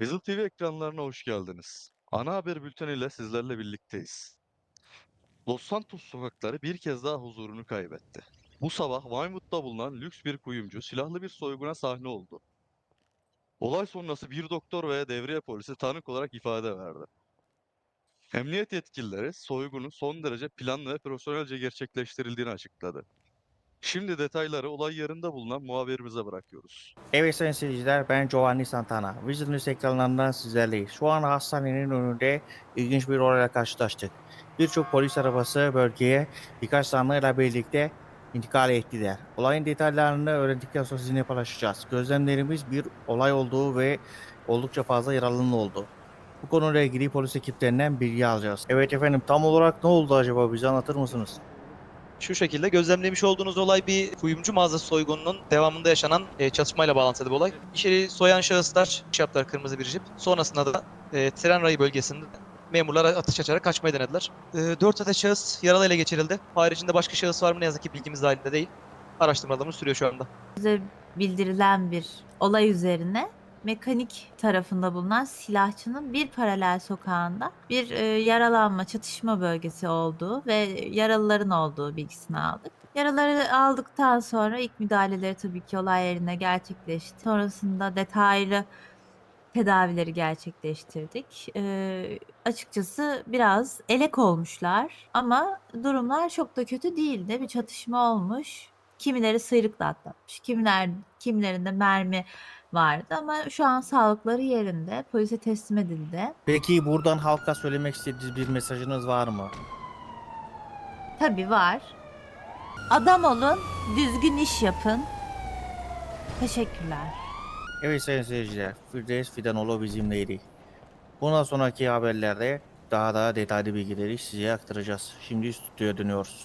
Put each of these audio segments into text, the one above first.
Wizard TV ekranlarına hoş geldiniz. Ana haber bülteniyle sizlerle birlikteyiz. Los Santos sokakları bir kez daha huzurunu kaybetti. Bu sabah Vinewood'da bulunan lüks bir kuyumcu silahlı bir soyguna sahne oldu. Olay sonrası bir doktor ve devriye polisi tanık olarak ifade verdi. Emniyet yetkilileri soygunun son derece planlı ve profesyonelce gerçekleştirildiğini açıkladı. Şimdi detayları olay yerinde bulunan muhabirimize bırakıyoruz. Evet sayın seyirciler ben Giovanni Santana. Vision News ekranlarından sizlerleyiz. Şu an hastanenin önünde ilginç bir olayla karşılaştık. Birçok polis arabası bölgeye birkaç zanlıyla birlikte intikal ettiler. Olayın detaylarını öğrendikten sonra sizinle paylaşacağız. Gözlemlerimiz bir olay olduğu ve oldukça fazla yaralının oldu. Bu konuyla ilgili polis ekiplerinden bilgi alacağız. Evet efendim tam olarak ne oldu acaba bize anlatır mısınız? Şu şekilde gözlemlemiş olduğunuz olay bir kuyumcu mağazası soygununun devamında yaşanan e, çatışmayla bağlantılı bir olay. İçeri soyan şahıslar şey yaptılar kırmızı bir jip. Sonrasında da e, tren rayı bölgesinde memurlar atış açarak kaçmayı denediler. E, 4 adet şahıs yaralı ele geçirildi. Haricinde başka şahıs var mı ne yazık ki bilgimiz dahilinde değil. Araştırmalarımız sürüyor şu anda. bize bildirilen bir olay üzerine mekanik tarafında bulunan silahçının bir paralel sokağında bir e, yaralanma, çatışma bölgesi olduğu ve yaralıların olduğu bilgisini aldık. Yaraları aldıktan sonra ilk müdahaleleri tabii ki olay yerine gerçekleşti. Sonrasında detaylı tedavileri gerçekleştirdik. E, açıkçası biraz elek olmuşlar ama durumlar çok da kötü değildi. Bir çatışma olmuş. Kimileri sıyrıkla atlatmış. Kimiler, kimilerinde mermi vardı ama şu an sağlıkları yerinde. Polise teslim edildi. Peki buradan halka söylemek istediğiniz bir mesajınız var mı? Tabii var. Adam olun, düzgün iş yapın. Teşekkürler. Evet sayın seyirciler, Firdevs Fidanoğlu bizimleydi. Bundan sonraki haberlerde daha da detaylı bilgileri size aktaracağız. Şimdi stüdyoya dönüyoruz.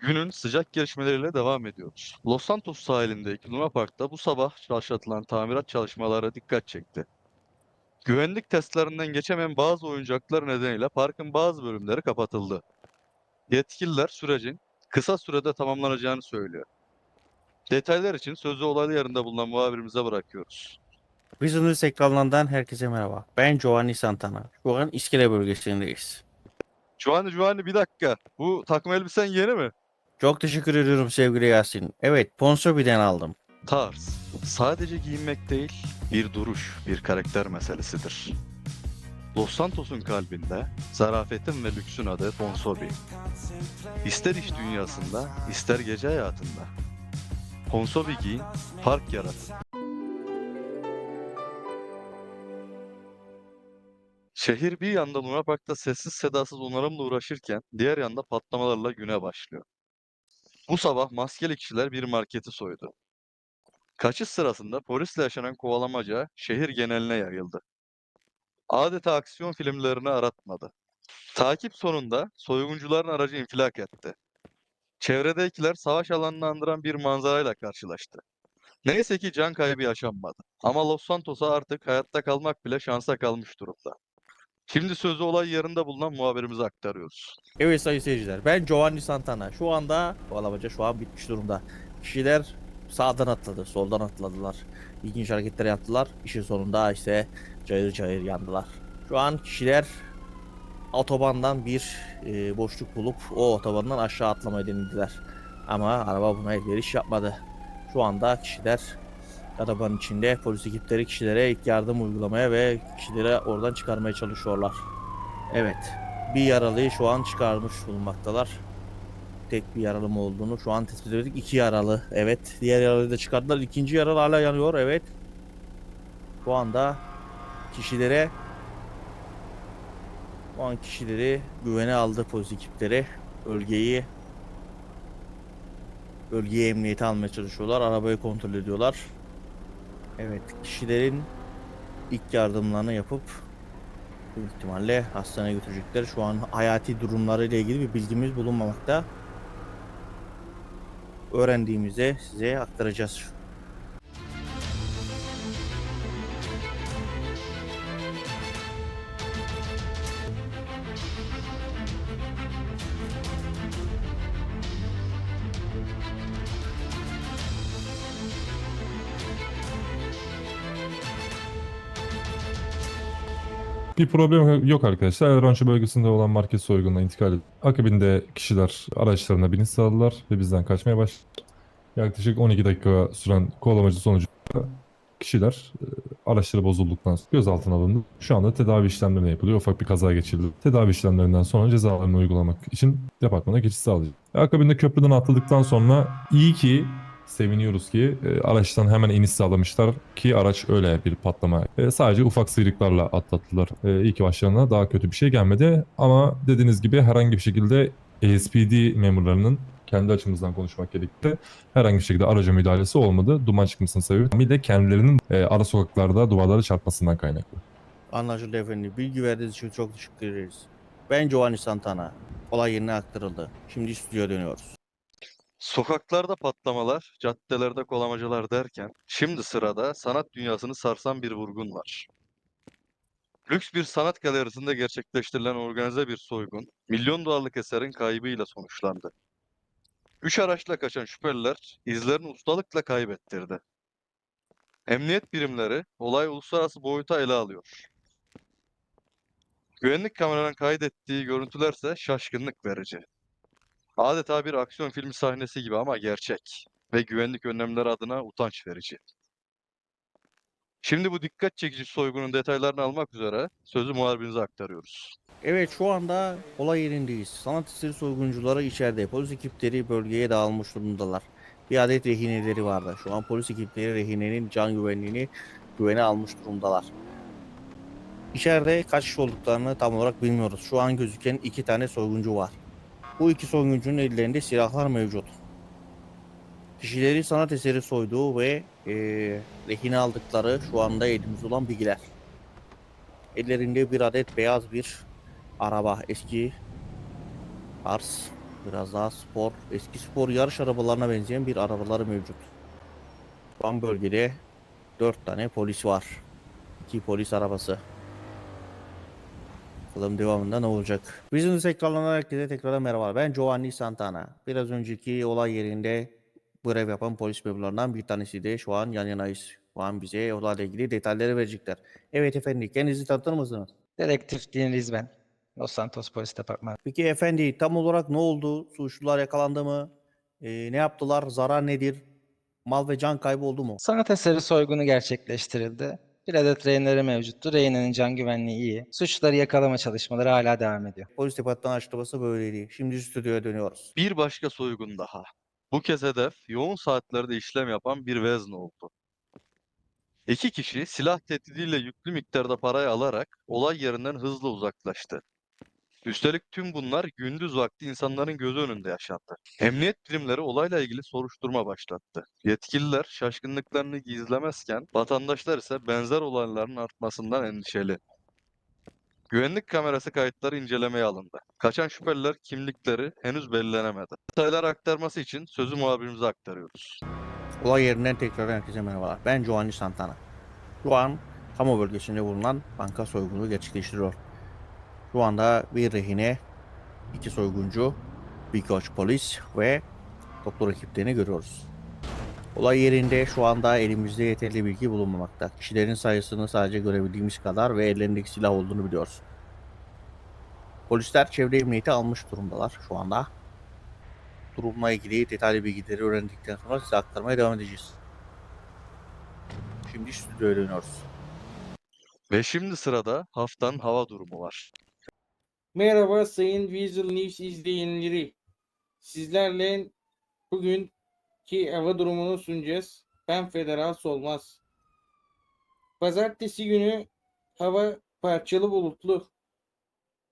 Günün sıcak gelişmeleriyle devam ediyoruz. Los Santos sahilindeki Luna Park'ta bu sabah başlatılan tamirat çalışmaları dikkat çekti. Güvenlik testlerinden geçemeyen bazı oyuncaklar nedeniyle parkın bazı bölümleri kapatıldı. Yetkililer sürecin kısa sürede tamamlanacağını söylüyor. Detaylar için sözü olaylı yerinde bulunan muhabirimize bırakıyoruz. Business ekranlarından herkese merhaba. Ben Giovanni Santana. Şu an İskele bölgesindeyiz. Giovanni Giovanni bir dakika. Bu takım elbisen yeni mi? Çok teşekkür ediyorum sevgili Yasin. Evet, Ponsobi'den aldım. Tarz. Sadece giyinmek değil, bir duruş, bir karakter meselesidir. Los Santos'un kalbinde zarafetin ve lüksün adı Ponsobi. İster iş dünyasında, ister gece hayatında. Ponsobi giyin, fark yaratın. Şehir bir yanda Luna Park'ta sessiz sedasız onarımla uğraşırken diğer yanda patlamalarla güne başlıyor. Bu sabah maskeli kişiler bir marketi soydu. Kaçış sırasında polisle yaşanan kovalamaca şehir geneline yayıldı. Adeta aksiyon filmlerini aratmadı. Takip sonunda soyguncuların aracı infilak etti. Çevredekiler savaş alanını andıran bir manzarayla karşılaştı. Neyse ki can kaybı yaşanmadı. Ama Los Santos'a artık hayatta kalmak bile şansa kalmış durumda. Şimdi sözü olay yerinde bulunan muhabirimize aktarıyoruz. Evet sayın seyirciler, ben Giovanni Santana. Şu anda kovalamaca şu an bitmiş durumda. Kişiler sağdan atladı, soldan atladılar. İlginç hareketler yaptılar. İşin sonunda işte cayır cayır yandılar. Şu an kişiler otobandan bir e, boşluk bulup o otobandan aşağı atlamayı denediler. Ama araba buna elveriş yapmadı. Şu anda kişiler arabanın içinde polis ekipleri kişilere ilk yardım uygulamaya ve kişileri oradan çıkarmaya çalışıyorlar. Evet. Bir yaralıyı şu an çıkarmış bulunmaktalar. Tek bir yaralı mı olduğunu şu an tespit ettik. İki yaralı. Evet. Diğer yaralıyı da çıkardılar. İkinci yaralı hala yanıyor. Evet. Şu anda kişilere şu an kişileri güvene aldı polis ekipleri. Bölgeyi bölgeye emniyete almaya çalışıyorlar. Arabayı kontrol ediyorlar. Evet. Kişilerin ilk yardımlarını yapıp Büyük ihtimalle hastaneye götürecekler. Şu an hayati durumları ile ilgili bir bilgimiz bulunmamakta. Öğrendiğimizde size aktaracağız. Bir problem yok arkadaşlar. El Rancho bölgesinde olan market soygununa intikal edildi. Akabinde kişiler araçlarına biniş sağladılar ve bizden kaçmaya başladı. Yaklaşık 12 dakika süren kovalamacı sonucunda kişiler e, araçları bozulduktan sonra gözaltına alındı. Şu anda tedavi işlemleri yapılıyor. Ufak bir kaza geçirildi. Tedavi işlemlerinden sonra cezalarını uygulamak için departmana geçiş sağlayacak. Akabinde köprüden atladıktan sonra iyi ki seviniyoruz ki e, araçtan hemen iniş sağlamışlar ki araç öyle bir patlama. E, sadece ufak sıyrıklarla atlattılar. E, iyi başlarına daha kötü bir şey gelmedi ama dediğiniz gibi herhangi bir şekilde ASPD memurlarının kendi açımızdan konuşmak gerekti. Herhangi bir şekilde araca müdahalesi olmadı. Duman çıkmasının sebebi tamamıyla kendilerinin e, ara sokaklarda duvarlara çarpmasından kaynaklı. Anlaşıldı efendim. Bilgi verdiğiniz için çok teşekkür ederiz. Ben Giovanni Santana. Olay yerine aktarıldı. Şimdi stüdyoya dönüyoruz. Sokaklarda patlamalar, caddelerde kolamacılar derken şimdi sırada sanat dünyasını sarsan bir vurgun var. Lüks bir sanat galerisinde gerçekleştirilen organize bir soygun, milyon dolarlık eserin kaybıyla sonuçlandı. Üç araçla kaçan şüpheliler izlerini ustalıkla kaybettirdi. Emniyet birimleri olay uluslararası boyuta ele alıyor. Güvenlik kameralarının kaydettiği görüntülerse şaşkınlık verici. Adeta bir aksiyon filmi sahnesi gibi ama gerçek ve güvenlik önlemleri adına utanç verici. Şimdi bu dikkat çekici soygunun detaylarını almak üzere sözü muhabirinize aktarıyoruz. Evet şu anda olay yerindeyiz. Sanat eseri soyguncuları içeride. Polis ekipleri bölgeye dağılmış durumdalar. Bir adet rehineleri vardı. Şu an polis ekipleri rehinenin can güvenliğini güvene almış durumdalar. İçeride kaç kişi olduklarını tam olarak bilmiyoruz. Şu an gözüken iki tane soyguncu var. Bu iki soyguncunun ellerinde silahlar mevcut. Kişileri sanat eseri soyduğu ve eee rehine aldıkları şu anda elimizde olan bilgiler. Ellerinde bir adet beyaz bir araba. Eski Ars biraz daha spor, eski spor yarış arabalarına benzeyen bir arabaları mevcut. Şu an bölgede 4 tane polis var. 2 polis arabası. Bakalım devamında ne olacak. Business ekranlarından herkese tekrar merhaba. Ben Giovanni Santana. Biraz önceki olay yerinde görev yapan polis memurlarından bir tanesi de şu an yan yanayız. Şu an bize olayla ilgili detayları verecekler. Evet efendim kendinizi tanıtır mısınız? Dedektif Deniz ben. Los Santos Polis Departmanı. Peki efendi tam olarak ne oldu? Suçlular yakalandı mı? Ee, ne yaptılar? Zarar nedir? Mal ve can kaybı oldu mu? Sanat eseri soygunu gerçekleştirildi. Bir adet rehinleri mevcuttu. Rehinenin can güvenliği iyi. Suçları yakalama çalışmaları hala devam ediyor. Polis departmanı açıklaması böyleydi. Şimdi stüdyoya dönüyoruz. Bir başka soygun daha. Bu kez hedef yoğun saatlerde işlem yapan bir vezne oldu. İki kişi silah tehdidiyle yüklü miktarda parayı alarak olay yerinden hızla uzaklaştı. Üstelik tüm bunlar gündüz vakti insanların gözü önünde yaşandı. Emniyet birimleri olayla ilgili soruşturma başlattı. Yetkililer şaşkınlıklarını gizlemezken vatandaşlar ise benzer olayların artmasından endişeli. Güvenlik kamerası kayıtları incelemeye alındı. Kaçan şüpheliler kimlikleri henüz belirlenemedi. Detaylar aktarması için sözü muhabirimize aktarıyoruz. Olay yerinden tekrar herkese merhabalar. Ben Giovanni Santana. Şu an kamu bölgesinde bulunan banka soygunu gerçekleştiriyor. Şu anda bir rehine, iki soyguncu, birkaç polis ve doktor ekiplerini görüyoruz. Olay yerinde şu anda elimizde yeterli bilgi bulunmamakta. Kişilerin sayısını sadece görebildiğimiz kadar ve ellerindeki silah olduğunu biliyoruz. Polisler çevre emniyeti almış durumdalar şu anda. Durumla ilgili detaylı bilgileri öğrendikten sonra size aktarmaya devam edeceğiz. Şimdi stüdyoya dönüyoruz. Ve şimdi sırada haftanın hava durumu var. Merhaba Sayın Weasel News izleyenleri. Sizlerle bugünkü hava durumunu sunacağız. Ben Federal Solmaz. Pazartesi günü hava parçalı bulutlu.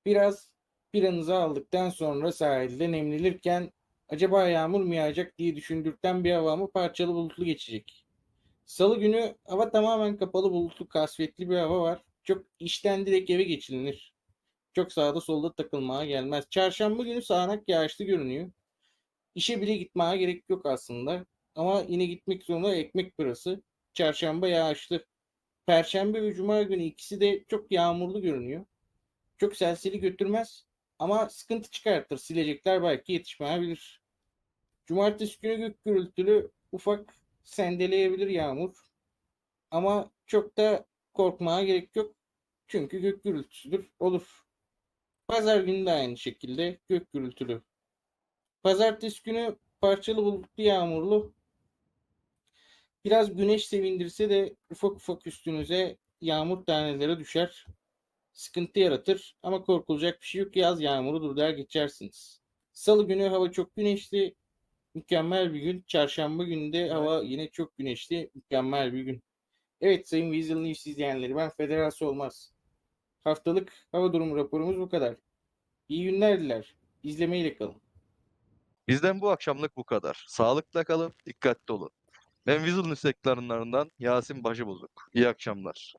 Biraz planınızı aldıktan sonra sahilde nemlenirken acaba yağmur mu yağacak diye düşündürten bir hava mı parçalı bulutlu geçecek. Salı günü hava tamamen kapalı bulutlu kasvetli bir hava var. Çok işten direkt eve geçilinir. Çok sağda solda takılmaya gelmez. Çarşamba günü sağanak yağışlı görünüyor. İşe bile gitmeye gerek yok aslında. Ama yine gitmek zorunda ekmek parası. Çarşamba yağışlı. Perşembe ve cuma günü ikisi de çok yağmurlu görünüyor. Çok serseri götürmez. Ama sıkıntı çıkartır. Silecekler belki yetişmeyebilir. Cumartesi günü gök gürültülü ufak sendeleyebilir yağmur. Ama çok da korkmaya gerek yok. Çünkü gök gürültüsüdür. Olur. Pazar günü de aynı şekilde gök gürültülü. Pazartesi günü parçalı bulutlu yağmurlu. Biraz güneş sevindirse de ufak ufak üstünüze yağmur taneleri düşer. Sıkıntı yaratır ama korkulacak bir şey yok. Yaz yağmurudur der geçersiniz. Salı günü hava çok güneşli. Mükemmel bir gün. Çarşamba günü de hava yine çok güneşli. Mükemmel bir gün. Evet Sayın Weasel News izleyenleri ben Federası olmaz. Haftalık hava durumu raporumuz bu kadar. İyi günler diler. İzlemeyle kalın. Bizden bu akşamlık bu kadar. Sağlıkla kalın, dikkatli olun. Ben Weasel News ekranlarından Yasin Başıbozuk. İyi akşamlar.